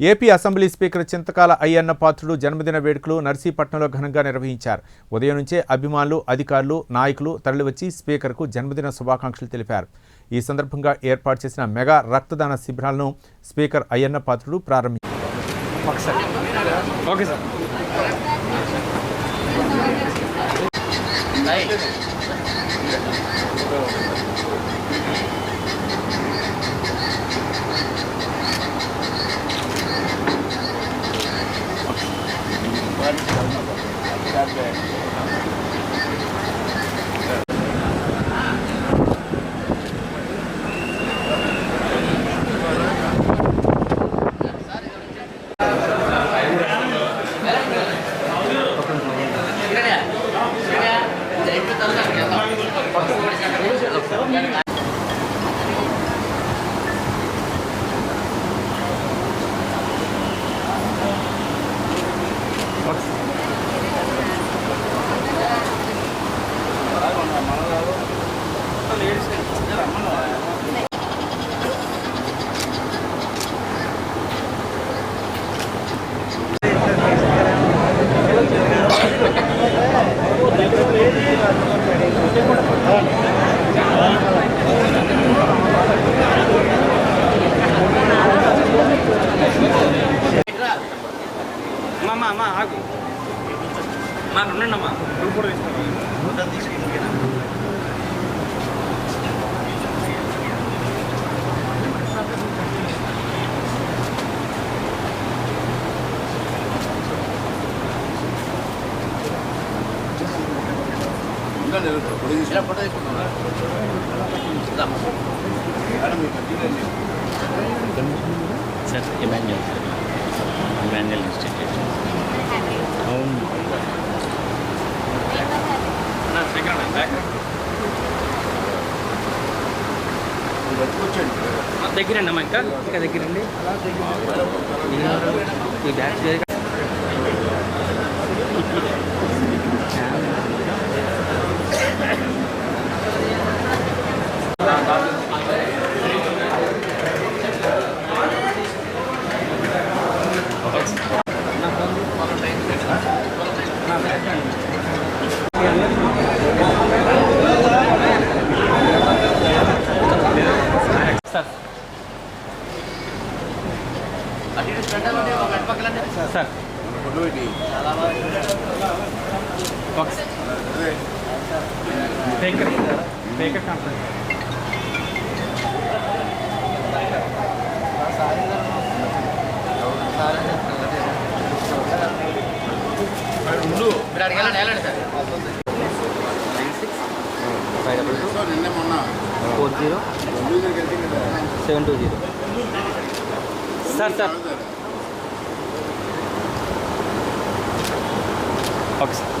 AP assembly speaker Chintakala Ayyanna Patrudu జన్మదిన వేడుకలు నర్సీపట్నంలో ఘనంగా నిర్వహించారు. ఉదయం నుంచే అభిమానులు అధికారులు నాయకులు తరలివచ్చి స్పీకర్కు జన్మదిన శుభాకాంక్షలు తెలిపారు. ఈ సందర్భంగా ఏర్పాటు చేసిన మెగా రక్తదాన శిబిరాలను స్పీకర్ అయ్యన్న పాత్రుడు ప్రారంభించారు ఓకే సార్ అమ్మా అమ్మా అమ్మా ఆగు మా ఉండండి అమ్మా సార్ ఇమాన్యుయల్ ఇమాన్యుయల్ ఇన్స్టిట్యూట్ అవును. దగ్గరండి అమ్మా ఇంకా? ఇంకా దగ్గరండి ఈ batch five double two four zero seven two zero sir sir okay sir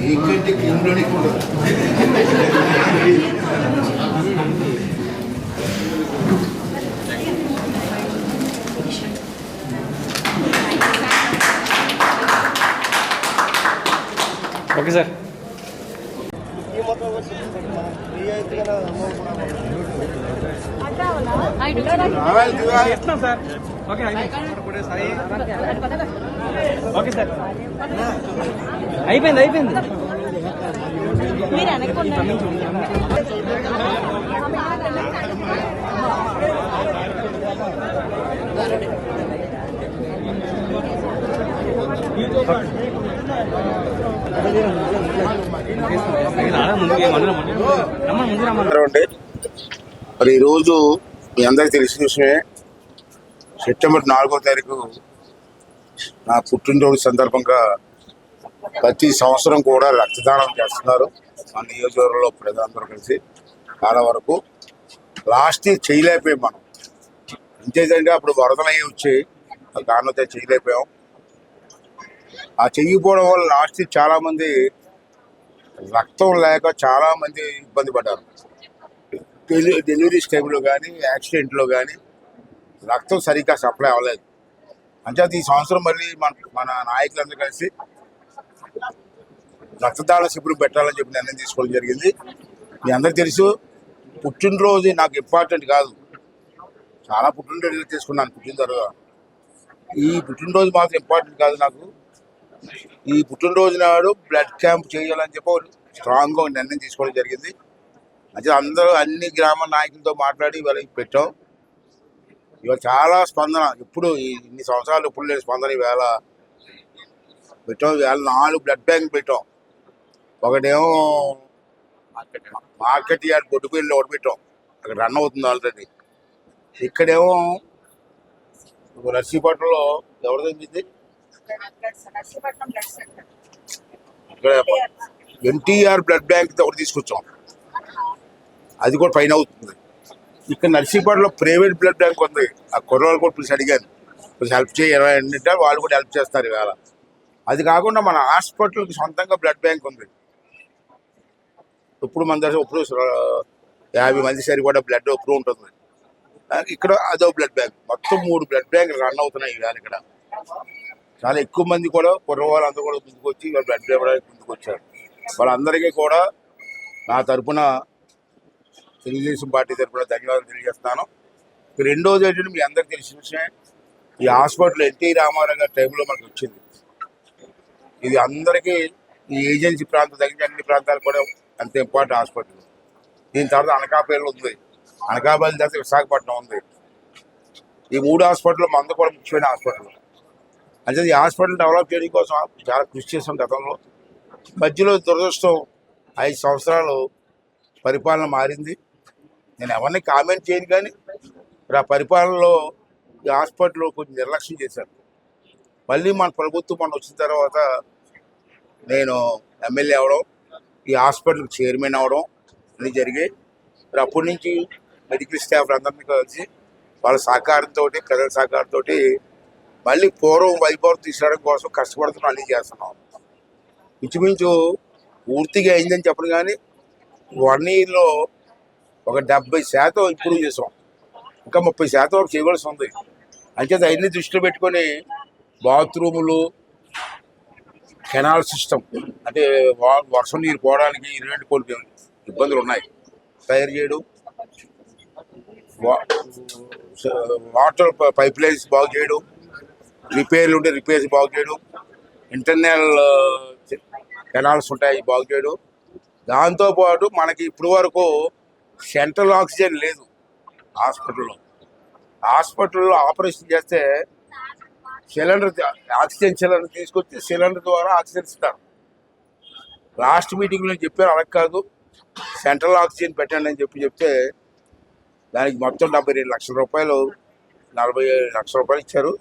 ఏంటంటే కిందలోనే కూడా ఓకే సార్. రావాలి సార్. Okay okay sir. అయిపోయింది అయిపోయింది. మరి ఈరోజు మీ అందరికీ తెలిసిన విషయమే సెప్టెంబర్ నాలుగో తారీఖు నా పుట్టినరోజు సందర్భంగా ప్రతి సంవత్సరం కూడా రక్తదానం చేస్తున్నారు. మా నియోజకవర్గంలో ప్రజలందరూ కలిసి చాలా వరకు లాస్ట్ ఇయర్ చేయలేకపోయాం మనం. ఇంకేదంటే అప్పుడు వరదలు అయ్యి వచ్చాయి ఆ కారణంతో చేయలేకపోయాం. ఆ చెయ్యిపోవడం వల్ల లాస్ట్ ఇయర్ రక్తం లేక చాలామంది ఇబ్బంది పడ్డారు. డెలి- డెలివరీ స్టేజ్లో కానీ యాక్సిడెంట్లో కానీ రక్తం సరిగ్గా సప్లై అవ్వలేదు. అంచేత ఈ సంవత్సరం మళ్ళీ మన మన నాయకులందరూ కలిసి రక్తదాన శిబిరం పెట్టాలని చెప్పి నిర్ణయం తీసుకోవడం జరిగింది. మీ అందరికి తెలుసు పుట్టినరోజు నాకు ఇంపార్టెంట్ కాదు. చాలా పుట్టినరోజు చేసుకున్నాను పుట్టిన తర్వాత ఈ పుట్టినరోజు మాత్రం ఇంపార్టెంట్ కాదు నాకు. ఈ పుట్టినరోజు నాడు బ్లడ్ క్యాంప్ చేయాలని చెప్పి ఒక స్ట్రాంగ్గా నిర్ణయం తీసుకోవడం జరిగింది. అంటే అందరూ అన్ని గ్రామ నాయకులతో మాట్లాడి వాళ్ళకి పెట్టాం. ఇవాళ చాలా స్పందన. ఇప్పుడు ఈ ఇన్ని సంవత్సరాలు ఇప్పుడు లేని స్పందన ఈవేళ. పెట్టాం ఇవాళ నాలుగు బ్లడ్ బ్యాంక్ పెట్టాం. ఒకటేమో మార్కెట్ యార్డ్ బొడ్డుపల్లిలో ఒకటి పెట్టాం. అక్కడ రన్ అవుతుంది ఆల్రెడీ. ఇక్కడేమో నర్సీపట్నంలో ఎవరు తగ్గింది ఇక్కడ ఎన్టీఆర్ బ్లడ్ బ్యాంక్ ఒకటి తీసుకొచ్చాం. అది కూడా పైన అవుతుంది. ఇక్కడ నర్సీపట్నంలో ప్రైవేట్ బ్లడ్ బ్యాంక్ ఉంది. ఆ కుర్రోళ్ళు కూడా పిలిచి అడిగాను కొంచెం హెల్ప్ చేయరా వాళ్ళు కూడా హెల్ప్ చేస్తారు ఇవాళ. అది కాకుండా మన హాస్పిటల్కి సొంతంగా బ్లడ్ బ్యాంక్ ఉంది. ఇప్పుడు మన దగ్గర ఇప్పుడు యాభై మంది సరి కూడా బ్లడ్ ఎప్పుడు ఉంటుంది. ఇక్కడ అదో బ్లడ్ బ్యాంక్ మొత్తం మూడు బ్లడ్ బ్యాంకులు రన్ అవుతున్నాయి ఇవాళ ఇక్కడ. చాలా ఎక్కువ మంది కూడా కుర్రవాళ్ళందరూ కూడా ముందుకు వచ్చి ఇవాళ బ్లడ్ ఇవ్వడానికి ముందుకు వచ్చారు వాళ్ళందరికీ కూడా నా తరపున తెలుగుదేశం పార్టీ తరఫున ధన్యవాదాలు తెలియజేస్తాను రెండోది ఏంటంటే మీ అందరికీ తెలిసిన విషయం ఈ హాస్పిటల్ ఎన్టీ రామారావు గారి టైంలో మనకు వచ్చింది. ఇది అందరికీ ఈ ఏజెన్సీ ప్రాంతం తగ్గించి అన్ని ప్రాంతాలు కూడా అంత ఇంపార్టెంట్ హాస్పిటల్. దీని తర్వాత అనకాపల్లి ఉంది. అనకాపల్లి తర్వాత విశాఖపట్నం ఉంది. ఈ మూడు హాస్పిటల్ మందు కూడా ముఖ్యమైన హాస్పిటల్. అంటే ఈ హాస్పిటల్ డెవలప్ చేయడం కోసం చాలా కృషి చేసాం గతంలో. మధ్యలో దురదృష్టం ఐదు సంవత్సరాలు పరిపాలన మారింది. నేను ఎవరిని కామెంట్ చేయను కానీ ఆ పరిపాలనలో ఈ హాస్పిటల్ కొంచెం నిర్లక్ష్యం చేశారు. మళ్ళీ మన ప్రభుత్వం మన వచ్చిన తర్వాత నేను ఎమ్మెల్యే అవడం ఈ హాస్పిటల్కి చైర్మన్ అవడం అన్నీ జరిగాయి. మరి అప్పటి నుంచి మెడికల్ స్టాఫ్ అందరినీ కలిసి వాళ్ళ సహకారంతో ప్రజల సహకారంతో మళ్ళీ పూర్వం వైభవం తీసుకురావడం కోసం కష్టపడుతున్నాం అన్నీ చేస్తున్నాం. ఇంచుమించు పూర్తిగా అయిందని చెప్పను కానీ వన్ ఇయర్లో ఒక డెబ్బై శాతం ఇంప్రూవ్ చేసాం. ఇంకా ముప్పై శాతం వరకు చేయవలసి ఉంది. అంచేత అవన్నీ దృష్టిలో పెట్టుకొని బాత్రూములు కెనాల్ సిస్టమ్ అంటే వర్షం నీరు పోవడానికి ఇటువంటి కొన్ని ఇబ్బందులు ఉన్నాయి. తయారు చేయడం వాటర్ పైప్ లైన్స్ బాగు చేయడం రిపేర్లు ఉంటే రిపేర్స్ బాగు చేయడం ఇంటర్నల్ కెనాల్స్ ఉంటాయి బాగు చేయడం. దాంతోపాటు మనకి ఇప్పుడు వరకు సెంట్రల్ ఆక్సిజన్ లేదు హాస్పిటల్లో. హాస్పిటల్లో ఆపరేషన్ చేస్తే సిలిండర్ ఆక్సిజన్ సిలిండర్ తీసుకొచ్చి సిలిండర్ ద్వారా ఆక్సిజన్ ఇస్తారు. లాస్ట్ మీటింగ్లో చెప్పారు అలా కాదు. సెంట్రల్ ఆక్సిజన్ పెట్టండి అని చెప్పి చెప్తే దానికి మొత్తం డెబ్బై రెండు లక్షల రూపాయలు నలభై ఏడు లక్షల రూపాయలు ఇచ్చారు.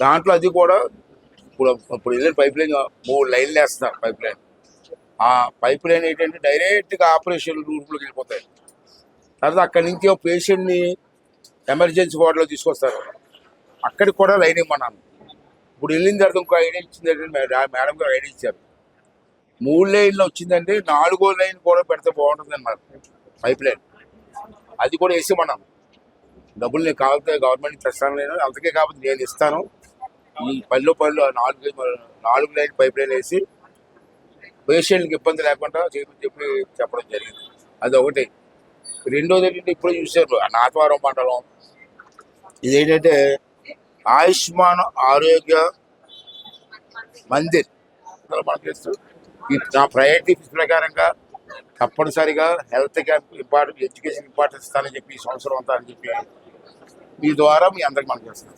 దాంట్లో అది కూడా ఇప్పుడు ఇప్పుడు వెళ్ళిన పైప్ లైన్ మూడు లైన్లు వేస్తున్నారు పైప్ లైన్ ఆ పైప్ లైన్ ఏంటంటే డైరెక్ట్గా ఆపరేషన్ రూట్లోకి వెళ్ళిపోతాయి. తర్వాత అక్కడి నుంచి ఒక పేషెంట్ని ఎమర్జెన్సీ వార్డులో తీసుకొస్తారు. అక్కడికి కూడా లైన్ ఇమ్మన్నాను. ఇప్పుడు వెళ్ళిన తర్వాత ఇంకో ఐడియా ఇచ్చింది ఏంటంటే మేడం మేడం గారు ఐడియా ఇచ్చారు. మూడు లైన్లో వచ్చిందంటే నాలుగో లైన్ కూడా పెడితే బాగుంటుంది అన్నారు. Pipeline. అది కూడా వేసేమన్నాం డబ్బులు నేను కావాలంటే గవర్నమెంట్ తెస్తాను నేను అంతకే కాబట్టి నేను ఇస్తాను. ఈ పల్లె పళ్ళు నాలుగు నాలుగు లైన్ పైప్ లైన్ వేసి పేషెంట్కి ఇబ్బంది లేకుండా చేయమని చెప్పి చెప్పడం జరిగింది. అది ఒకటి. రెండోది ఏంటంటే ఇప్పుడు చూసారు నాతవరం మండలం. ఇదేంటంటే ఆయుష్మాన్ ఆరోగ్య మందిర్. మనకి నా ప్రయారిటీ ప్రకారంగా తప్పనిసరిగా health camp important education importance ఇస్తానని చెప్పి ఈ సంవత్సరం అంతా అని చెప్పి మీ ద్వారా మీ అందరికి మనం చేస్తాం